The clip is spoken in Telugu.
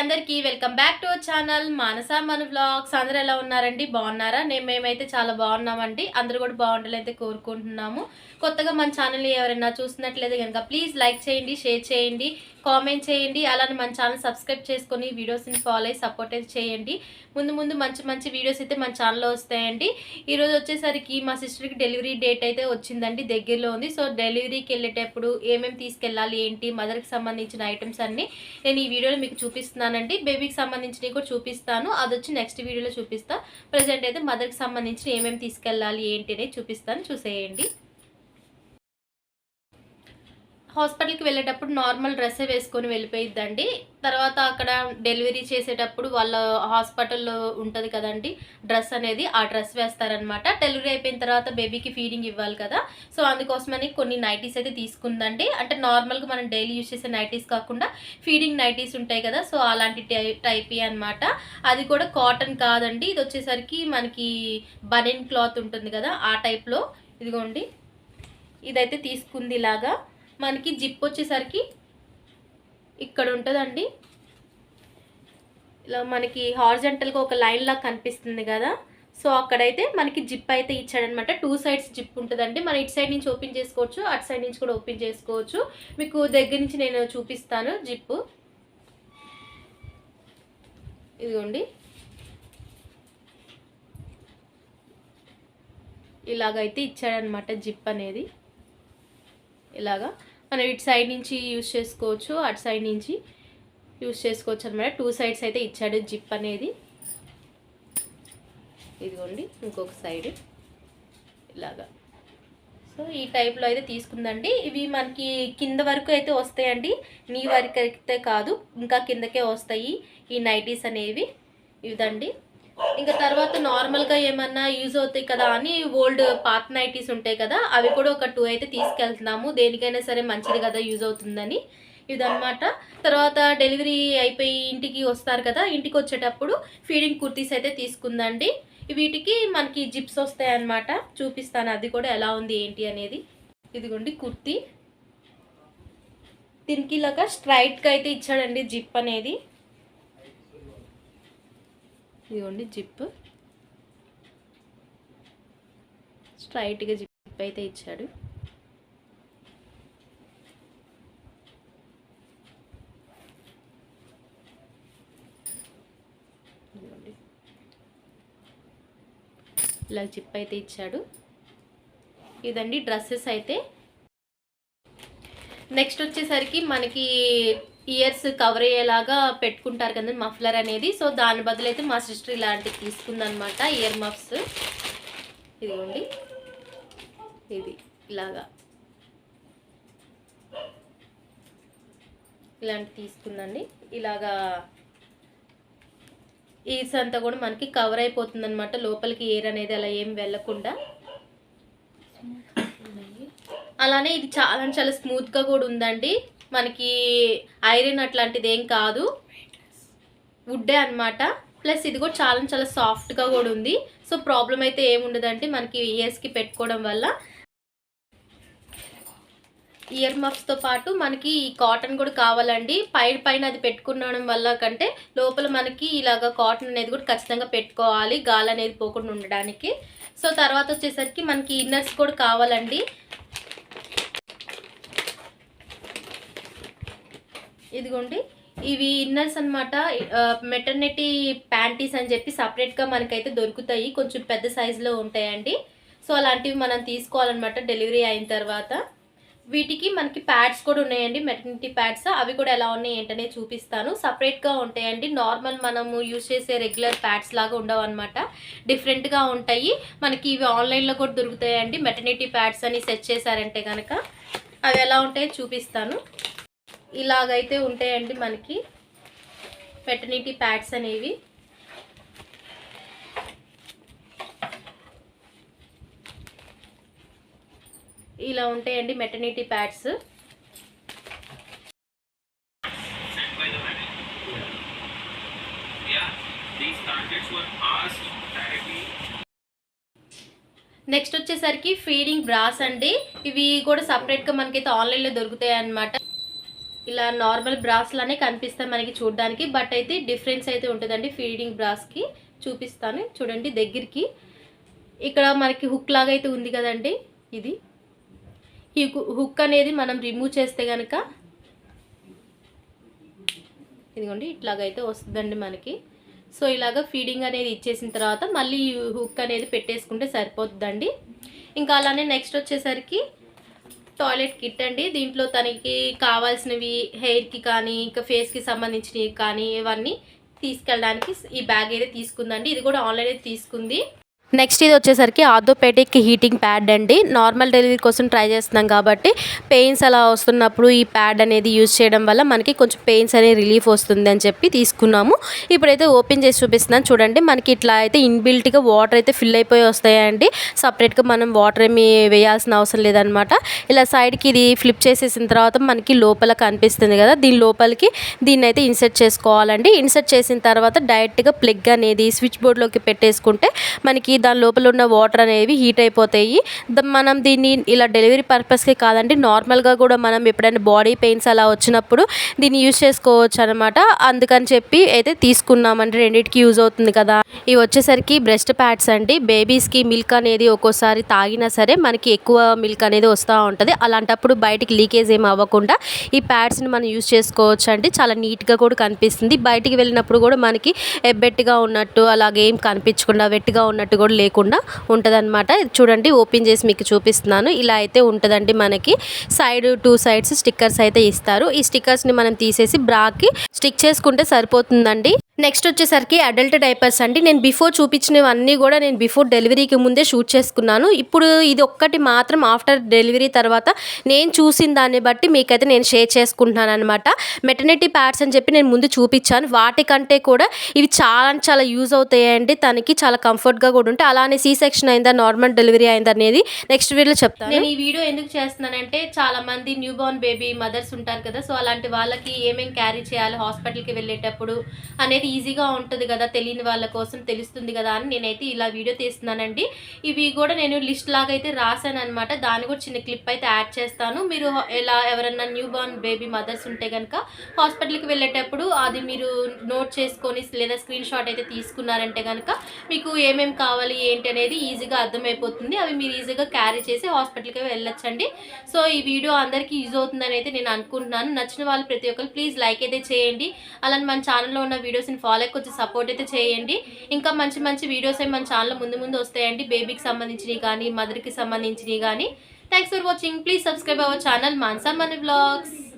అందరికీ welcome back to our channel Manasa మన వ్లాగ్స్. అందరు ఎలా ఉన్నారండి? బాగున్నారా? నేను మేమైతే చాలా బాగున్నామండి. అందరూ కూడా బాగుండాలైతే కోరుకుంటున్నాము. కొత్తగా మన ఛానల్ని ఎవరైనా చూస్తున్నట్లయితే కనుక ప్లీజ్ లైక్ చేయండి షేర్ చేయండి కామెంట్ చేయండి. అలానే మన ఛానల్ సబ్స్క్రైబ్ చేసుకొని వీడియోస్ని ఫాలో అయ్యి సపోర్ట్ అయితే చేయండి. ముందు ముందు మంచి మంచి వీడియోస్ అయితే మన ఛానల్లో వస్తాయండి. ఈరోజు వచ్చేసరికి మా సిస్టర్కి డెలివరీ డేట్ అయితే వచ్చిందండి దగ్గరలో ఉంది. సో డెలివరీకి వెళ్ళేటప్పుడు ఏమేమి తీసుకెళ్ళాలి ఏంటి మదర్కి సంబంధించిన ఐటమ్స్ అన్నీ నేను ఈ వీడియోలో మీకు చూపిస్తున్నాను. చూపిస్తున్నానండి బేబీకి సంబంధించినవి కూడా చూపిస్తాను. అది వచ్చి నెక్స్ట్ వీడియోలో చూపిస్తాను ప్రజెంట్ అయితే మదర్కి సంబంధించిన ఏమేమి తీసుకెళ్ళాలి ఏంటి అనేది చూపిస్తాను. చూసేయండి. హాస్పిటల్కి వెళ్ళేటప్పుడు నార్మల్ డ్రెస్సే వేసుకొని వెళ్ళిపోయిద్దండి. తర్వాత అక్కడ డెలివరీ చేసేటప్పుడు వాళ్ళ హాస్పిటల్లో ఉంటుంది కదండి డ్రెస్ అనేది ఆ డ్రెస్ వేస్తారనమాట డెలివరీ అయిపోయిన తర్వాత బేబీకి ఫీడింగ్ ఇవ్వాలి కదా. సో అందుకోసమని కొన్ని నైటీస్ అయితే తీసుకుందండి. అంటే నార్మల్గా మనం డైలీ యూజ్ చేసే నైటీస్ కాకుండా ఫీడింగ్ నైటీస్ ఉంటాయి కదా సో అలాంటి టైప్ అనమాట అది కూడా కాటన్ కాదండి. ఇది వచ్చేసరికి మనకి బనెన్ క్లాత్ ఉంటుంది కదా ఆ టైప్లో. ఇదిగోండి. ఇదైతే తీసుకుంది ఇలాగా. మనకి జిప్ వచ్చేసరికి ఇక్కడ ఉంటుందండి. ఇలా మనకి హార్జెంటల్గా ఒక లైన్ లాగా కనిపిస్తుంది కదా. సో అక్కడైతే మనకి జిప్ అయితే ఇచ్చాడనమాట. టూ సైడ్స్ జిప్ ఉంటుందండి. మనం ఇటు సైడ్ నుంచి ఓపెన్ చేసుకోవచ్చు అటు సైడ్ నుంచి కూడా ఓపెన్ చేసుకోవచ్చు. మీకు దగ్గర నుంచి నేను చూపిస్తాను జిప్. ఇదిగోండి. ఇలాగైతే ఇచ్చాడనమాట జిప్ అనేది. ఇలాగా. మనం ఇటు సైడ్ నుంచి యూస్ చేసుకోవచ్చు అటు సైడ్ నుంచి యూస్ చేసుకోవచ్చు అనమాట. టూ సైడ్స్ అయితే ఇచ్చాడు జిప్ అనేది. ఇదిగోండి ఇంకొక సైడ్ ఇలాగా. సో ఈ టైప్లో అయితే తీసుకుందండి. ఇవి మనకి కింద వరకు అయితే వస్తాయండి. నీ వరకు అయితే కాదు ఇంకా కిందకే వస్తాయి ఈ నైటీస్ అనేవి. ఇదండి. ఇంకా తర్వాత నార్మల్గా ఏమన్నా యూజ్ అవుతాయి కదా అని ఓల్డ్ పాత్ నైటీస్ ఉంటాయి కదా అవి కూడా ఒక టూ అయితే తీసుకెళ్తున్నాము. దేనికైనా సరే మంచిది కదా యూజ్ అవుతుందని. ఇదన్నమాట. తర్వాత డెలివరీ అయిపోయి ఇంటికి వస్తారు కదా ఇంటికి వచ్చేటప్పుడు ఫీడింగ్ కుర్తీస్ అయితే తీసుకుందండి. వీటికి మనకి జిప్స్ వస్తాయి అన్నమాట చూపిస్తాను అది కూడా ఎలా ఉంది ఏంటి అనేది. ఇదిగోండి కుర్తీ. దీనికి ఇలాగా స్ట్రైట్గా అయితే ఇచ్చాడండి జిప్ అనేది. ఇదిగోండి జిప్. స్ట్రైట్గా జిప్ అయితే ఇచ్చాడు. ఇలా జిప్ అయితే ఇచ్చాడు. ఇదండి డ్రెస్సెస్ అయితే. నెక్స్ట్ వచ్చేసరికి మనకి ఇయర్స్ కవర్ అయ్యేలాగా పెట్టుకుంటారు కదా మఫ్లర్ అనేది. సో దాని బదులు అయితే మా సిస్టర్ ఇలాంటివి తీసుకుందనమాట ఇయర్ మఫ్స్. ఇదిగోండి. ఇది ఇలాగా. ఇలాంటి తీసుకుందండి. ఇలాగా ఇయర్స్ అంతా కూడా మనకి కవర్ అయిపోతుంది అనమాట లోపలికి ఎయిర్ అనేది అలా ఏం వెళ్ళకుండా. అలానే ఇది చాలా చాలా స్మూత్గా కూడా ఉందండి. మనకి ఐరన్ అట్లాంటిది ఏం కాదు. వుడ్డే అన్నమాట. ప్లస్ ఇది కూడా చాలా చాలా సాఫ్ట్గా కూడా ఉంది. సో ప్రాబ్లం అయితే ఏముండదండి మనకి ఇయర్స్కి పెట్టుకోవడం వల్ల. ఇయర్ మఫ్స్తో పాటు మనకి ఈ కాటన్ కూడా కావాలండి. పై పైన అది పెట్టుకునడం వల్ల కంటే లోపల మనకి ఇలాగ కాటన్ అనేది కూడా ఖచ్చితంగా పెట్టుకోవాలి. గాలి అనేది పోకుండా ఉండడానికి. సో తర్వాత వచ్చేసరికి మనకి ఇన్నర్స్ కూడా కావాలండి. ఇదిగోండి. ఇవి ఇన్నర్స్ అనమాట మెటర్నిటీ ప్యాంటీస్ అని చెప్పి సపరేట్గా మనకైతే దొరుకుతాయి. కొంచెం పెద్ద సైజులో ఉంటాయండి. సో అలాంటివి మనం తీసుకోవాలన్నమాట డెలివరీ అయిన తర్వాత. వీటికి మనకి ప్యాడ్స్ కూడా ఉన్నాయండి. మెటర్నిటీ ప్యాడ్స్ అవి కూడా ఎలా ఉన్నాయి ఏంటనే చూపిస్తాను. సపరేట్గా ఉంటాయండి. నార్మల్ మనము యూజ్ చేసే రెగ్యులర్ ప్యాడ్స్ లాగా ఉండవు అనమాట డిఫరెంట్గా ఉంటాయి. మనకి ఇవి ఆన్లైన్లో కూడా దొరుకుతాయండి. మెటర్నిటీ ప్యాడ్స్ అని సెట్ చేశారంటే కనుక అవి ఎలా ఉంటాయో చూపిస్తాను. ఇలాగైతే ఉంటాయండి మనకి మెటర్నిటీ ప్యాడ్స్ అనేవి. ఇలా ఉంటాయండి మెటర్నిటీ ప్యాడ్స్. నెక్స్ట్ వచ్చేసరికి ఫీడింగ్ బ్రాస్ అండి. ఇవి కూడా సపరేట్గా మనకైతే ఆన్లైన్లో దొరుకుతాయి అన్నమాట ఇలా నార్మల్ బ్రాస్ లానే కనిపిస్తాయి మనకి చూడడానికి బట్ అయితే డిఫరెన్స్ అయితే ఉంటుందండి ఫీడింగ్ బ్రాస్కి చూపిస్తాను చూడండి దగ్గరికి. ఇక్కడ మనకి హుక్ లాగా అయితే ఉంది కదండి ఇది. ఈ హుక్ అనేది మనం రిమూవ్ చేస్తే కనుక ఇదిగోండి ఇట్లాగైతే వస్తుందండి మనకి. సో ఇలాగ ఫీడింగ్ అనేది ఇచ్చేసిన తర్వాత మళ్ళీ ఈ హుక్ అనేది పెట్టేసుకుంటే సరిపోతుందండి. ఇంకా అలానే నెక్స్ట్ వచ్చేసరికి టాయిలెట్ కిట్ అండి. దీంట్లో తనకి కావాల్సినవి హెయిర్కి కానీ ఇంకా ఫేస్కి సంబంధించినవి కానీ ఇవన్నీ తీసుకెళ్ళడానికి ఈ బ్యాగ్ అయితే తీసుకుందండి. ఇది కూడా ఆన్లైన్ అయితే తీసుకుంది. నెక్స్ట్ ఇది వచ్చేసరికి ఆర్థోపెడిక్ హీటింగ్ ప్యాడ్ అండి. నార్మల్ డెలివరీ కోసం ట్రై చేస్తున్నాం కాబట్టి పెయిన్స్ అలా వస్తున్నప్పుడు ఈ ప్యాడ్ అనేది యూజ్ చేయడం వల్ల మనకి కొంచెం పెయిన్స్ అనేది రిలీఫ్ వస్తుంది అని చెప్పి తీసుకున్నాము. ఇప్పుడైతే ఓపెన్ చేసి చూపిస్తున్నాను. చూడండి మనకి ఇట్లా అయితే ఇన్బిల్ట్గా వాటర్ అయితే ఫిల్ అయిపోయి వస్తాయండి. సపరేట్గా మనం వాటర్ ఏమి వేయాల్సిన అవసరం లేదనమాట. ఇలా సైడ్కి ఇది ఫ్లిప్ చేసేసిన తర్వాత మనకి లోపల కనిపిస్తుంది కదా దీని లోపలికి దీన్ని అయితే ఇన్సర్ట్ చేసుకోవాలండి. ఇన్సర్ట్ చేసిన తర్వాత డైరెక్ట్గా ప్లగ్ అనేది స్విచ్ బోర్డ్లోకి పెట్టేసుకుంటే మనకి దాని లోపల ఉన్న వాటర్ అనేవి హీట్ అయిపోతాయి. ద- మనం దీన్ని ఇలా డెలివరీ పర్పస్కి కాదండి నార్మల్గా కూడా మనం ఎప్పుడైనా బాడీ పెయిన్స్ అలా వచ్చినప్పుడు దీన్ని యూజ్ చేసుకోవచ్చు అనమాట అందుకని చెప్పి అయితే తీసుకున్నామండి రెండింటికి యూజ్ అవుతుంది కదా. ఇవి వచ్చేసరికి బ్రెస్ట్ ప్యాడ్స్ అండి. బేబీస్కి మిల్క్ అనేది ఒక్కోసారి తాగినా సరే మనకి ఎక్కువ మిల్క్ అనేది వస్తూ ఉంటుంది. అలాంటప్పుడు బయటికి లీకేజ్ ఏమి అవ్వకుండా ఈ ప్యాడ్స్ని మనం యూజ్ చేసుకోవచ్చు అండి. చాలా నీట్గా కూడా కనిపిస్తుంది. బయటికి వెళ్ళినప్పుడు కూడా మనకి ఎబ్బెట్టుగా ఉన్నట్టు అలాగే ఏం కనిపించకుండా వెట్టుగా ఉన్నట్టు కూడా లేకుండా ఉంటుందన్నమాట. చూడండి ఓపెన్ చేసి మీకు చూపిస్తున్నాను. ఇలా అయితే ఉంటుందండి మనకి. సైడ్ టూ సైడ్స్ స్టిక్కర్స్ అయితే ఇస్తారు. ఈ స్టిక్కర్స్ని మనం తీసేసి బ్రాకి స్టిక్ చేసుకుంటే సరిపోతుందండి. నెక్స్ట్ వచ్చేసరికి అడల్ట్ డైపర్స్ అండి. నేను బిఫోర్ చూపించినవన్నీ కూడా నేను బిఫోర్ డెలివరీకి ముందే షూట్ చేసుకున్నాను. ఇప్పుడు ఇది ఒక్కటి మాత్రం ఆఫ్టర్ డెలివరీ తర్వాత నేను చూసిన దాన్ని బట్టి మీకైతే నేను షేర్ చేసుకుంటున్నాను అనమాట మెటర్నిటీ ప్యాడ్స్ అని చెప్పి నేను ముందు చూపించాను. వాటికంటే కూడా ఇవి చాలా చాలా యూజ్ అవుతాయండి. తనకి చాలా కంఫర్ట్గా కూడా ఉంటాయి. అలానే సీ సెక్షన్ అయిందా నార్మల్ డెలివరీ అయిందా అనేది నెక్స్ట్ వీడియోలో చెప్తాను. నేను ఈ వీడియో ఎందుకు చేస్తున్నానంటే చాలా మంది న్యూ బోర్న్ బేబీ మదర్స్ ఉంటారు కదా సో అలాంటి వాళ్ళకి ఏమేమి క్యారీ చేయాలి హాస్పిటల్కి వెళ్ళేటప్పుడు అనేది ఈజీగా ఉంటుంది కదా తెలియని వాళ్ళ కోసం తెలుస్తుంది కదా అని నేనైతే ఇలా వీడియో తీస్తున్నానండి. ఇవి కూడా నేను లిస్ట్ లాగా అయితే రాశాను అనమాట దాన్ని కూడా చిన్న క్లిప్ అయితే యాడ్ చేస్తాను. మీరు ఎలా ఎవరన్నా న్యూ బోర్న్ బేబీ మదర్స్ ఉంటే కనుక హాస్పిటల్కి వెళ్ళేటప్పుడు అది మీరు నోట్ చేసుకొని లేదా స్క్రీన్ షాట్ అయితే తీసుకున్నారంటే కనుక మీకు ఏమేమి కావాలి ఏంటి అనేది ఈజీగా అర్థమైపోతుంది. అవి మీరు ఈజీగా క్యారీ చేసి హాస్పిటల్కి వెళ్ళొచ్చండి. సో ఈ వీడియో అందరికీ యూజ్ అవుతుందని అయితే నేను అనుకుంటున్నాను. నచ్చిన వాళ్ళు ప్రతి ఒక్కరు ప్లీజ్ లైక్ అయితే చేయండి. అలానే మన ఛానల్లో ఉన్న వీడియోస్ చేసిన ఫాలో కొంచెం సపోర్ట్ అయితే చేయండి. ఇంకా మంచి మంచి వీడియోస్ అవి మన ఛానల్ ముందు ముందు వస్తాయండి. బేబీకి సంబంధించినవి కానీ మదర్కి సంబంధించినవి కానీ thanks for watching please subscribe our channel Manasa money blogs